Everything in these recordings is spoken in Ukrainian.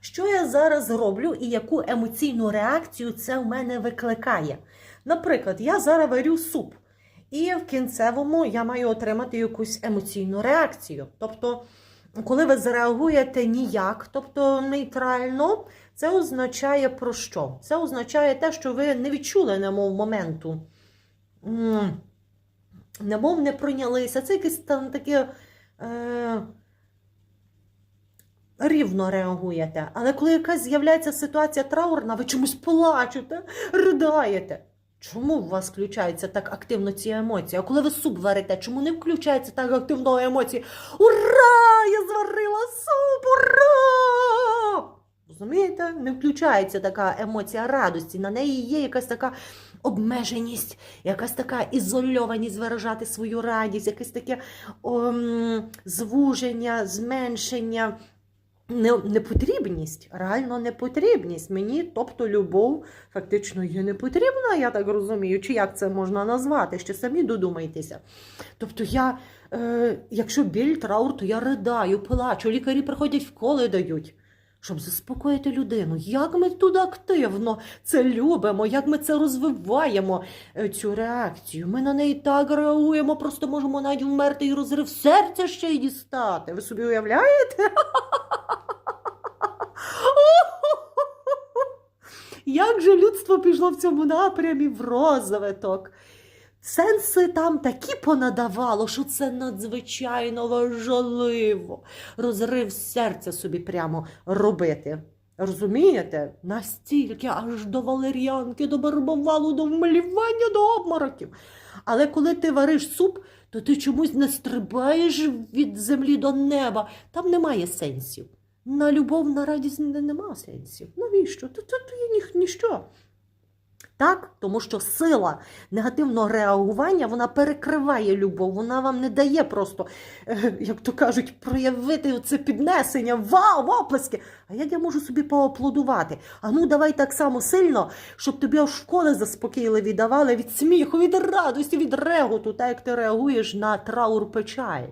що я зараз роблю і яку емоційну реакцію це в мене викликає. Наприклад, я зараз варю суп, і в кінцевому я маю отримати якусь емоційну реакцію. Тобто, коли ви зреагуєте ніяк, тобто нейтрально, це означає про що? Це означає те, що ви не відчули немов моменту. Немов не прийнялися. Це якесь там таке. Е, рівно реагуєте. Але коли якась з'являється ситуація траурна, ви чомусь плачете, придаєте. Чому у вас включаються так активно ці емоції? А коли ви суп варите, чому не включається так активно емоції? Ура! Я зварила суп! Ура! Розумієте? Не включається така емоція радості. На неї є якась така обмеженість, якась така ізольованість виражати свою радість, якесь таке ом, звуження, зменшення. Не, непотрібність, реально непотрібність. Мені, тобто, любов фактично є непотрібна, я так розумію. Чи як це можна назвати? Ще самі додумайтеся. Тобто, я, е, якщо біль, траур, то я ридаю, плачу. Лікарі приходять вколи дають, щоб заспокоїти людину. Як ми тут активно це любимо, як ми це розвиваємо, е, цю реакцію. Ми на неї так реагуємо, просто можемо навіть вмерти і розрив серця ще й дістати. Ви собі уявляєте? Як же людство пішло в цьому напрямі в розвиток? Сенси там такі понадавало, що це надзвичайно важливо. Розрив серця собі прямо робити. Розумієте? Настільки аж до валер'янки, до барбовалу, до вмалівання, до обмороків. Але коли ти вариш суп, то ти чомусь не стрибаєш від землі до неба. Там немає сенсів. На любов, на радість не- нема сенсів. Навіщо? Тут є ні, ніщо. Так, тому що сила негативного реагування вона перекриває любов, вона вам не дає просто, е, як то кажуть, проявити це піднесення, вау, оплески. А як я можу собі поаплодувати? А ну давай так само сильно, щоб тобі аж школи заспокійливі давали від сміху, від радості, від реготу, так як ти реагуєш на траур печаль.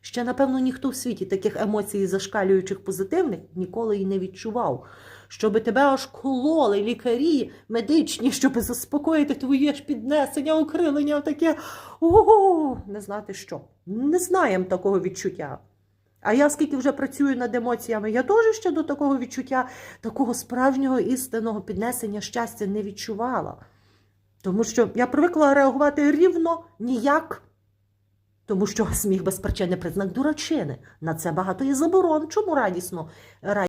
Ще, напевно, ніхто в світі таких емоцій зашкалюючих позитивних ніколи і не відчував. Щоб тебе аж кололи лікарі медичні, щоб заспокоїти твоє ж піднесення, окрилення, таке о, не знати що. Не знаємо такого відчуття. А я скільки вже працюю над емоціями, я теж ще до такого відчуття, такого справжнього істинного піднесення щастя не відчувала. Тому що я привикла реагувати рівно, ніяк. Тому що сміх без причини признак дурачини. На це багато є заборон. Чому радісно?